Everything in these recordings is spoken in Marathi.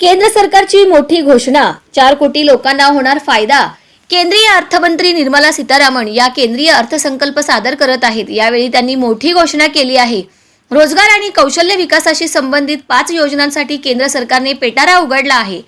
केंद्र सरकारची मोठी घोषणा. चार कोटी लोकांना होणार फायदा. केंद्रीय अर्थमंत्री निर्मला सीतारामन या केंद्रीय अर्थसंकल्प सादर करत आहेत. यावेळी त्यांनी मोठी घोषणा केली आहे. रोजगार आणि कौशल्य विकासाशी संबंधित पाच योजनांसाठी केंद्र सरकारने पेटारा उघडला आहे.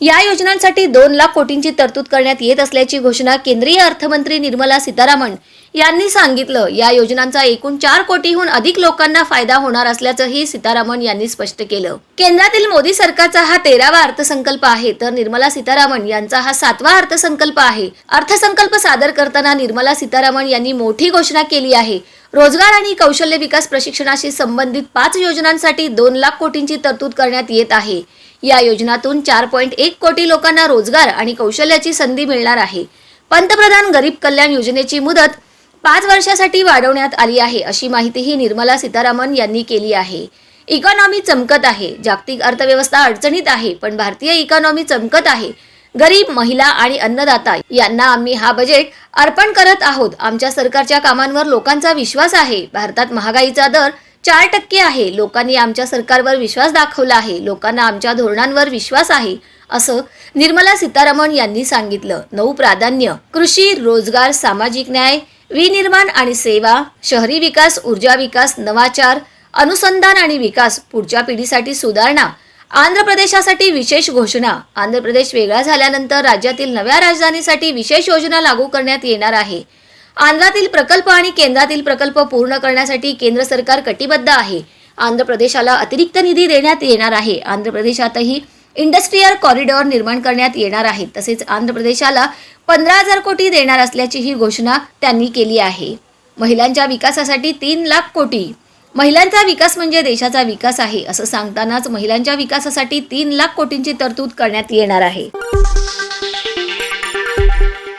या योजनांसाठी दोन लाख कोटींची तरतूद करण्यात येत असल्याची घोषणा केंद्रीय अर्थमंत्री निर्मला सीतारामन यांनी सांगितलं. या योजनांचा एकूण चार कोटीहून अधिक लोकांना फायदा होणार असल्याचंही सीतारामन यांनी स्पष्ट केलं. केंद्रातील मोदी सरकारचा हा तेरावा अर्थसंकल्प आहे तर निर्मला सीतारामन यांचा हा सातवा अर्थसंकल्प आहे. अर्थसंकल्प सादर करताना निर्मला सीतारामन यांनी मोठी घोषणा केली आहे. रोजगार आणि कौशल्य विकास प्रशिक्षणाशी संबंधित पाच योजनांसाठी दोन लाख कोटींची तरतूद करण्यात येत आहे. या योजनातून चार पॉईंट एक कोटी लोकांना रोजगार आणि कौशल्याची संधी मिळणार आहे. पंतप्रधान गरीब कल्याण योजनेची मुदत पाच वर्षासाठी वाढवण्यात आली आहे अशी माहितीही निर्मला सीतारामन यांनी केली आहे. इकॉनॉमी चमकत आहे. जागतिक अर्थव्यवस्था अडचणीत आहे पण भारतीय इकॉनॉमी चमकत आहे. गरीब महिला आणि अन्नदाता यांना आम्ही हा बजेट अर्पण करत आहोत. आमच्या सरकारच्या कामांवर लोकांचा विश्वास आहे. भारतात महागाईचा दर चार टक्के आहे. लोकांनी आमच्या सरकारवर विश्वास दाखवला आहे. लोकांना आमच्या धोरणांवर विश्वास आहे असं निर्मला सीतारामन यांनी सांगितलं. नऊ प्राधान्य कृषी रोजगार सामाजिक न्याय विनिर्माण आणि सेवा शहरी विकास ऊर्जा विकास नवाचार अनुसंधान आणि विकास पुढच्या पिढीसाठी सुधारणा आंध्र प्रदेशासाठी विशेष घोषणा. आंध्र प्रदेश वेगळा झाल्यानंतर राज्यातील नव्या राजधानीसाठी विशेष योजना लागू करण्यात येणार आहे. आंध्रातील प्रकल्प आणि केंद्रातील प्रकल्प पूर्ण करण्यासाठी केंद्र सरकार कटिबद्ध आहे. आंध्र प्रदेशाला अतिरिक्त निधी देण्यात येणार आहे. आंध्र प्रदेशातही इंडस्ट्रीयल कॉरिडॉर निर्माण करण्यात येणार आहे. तसेच आंध्र प्रदेशाला पंधरा हजार कोटी देणार असल्याची ही घोषणा त्यांनी केली आहे. महिलांच्या विकासासाठी तीन लाख कोटी महिलांचा विकास म्हणजे देशाचा विकास आहे असं सांगतानाच महिलांच्या विकासासाठी तीन लाख कोटींची तरतूद करण्यात येणार आहे.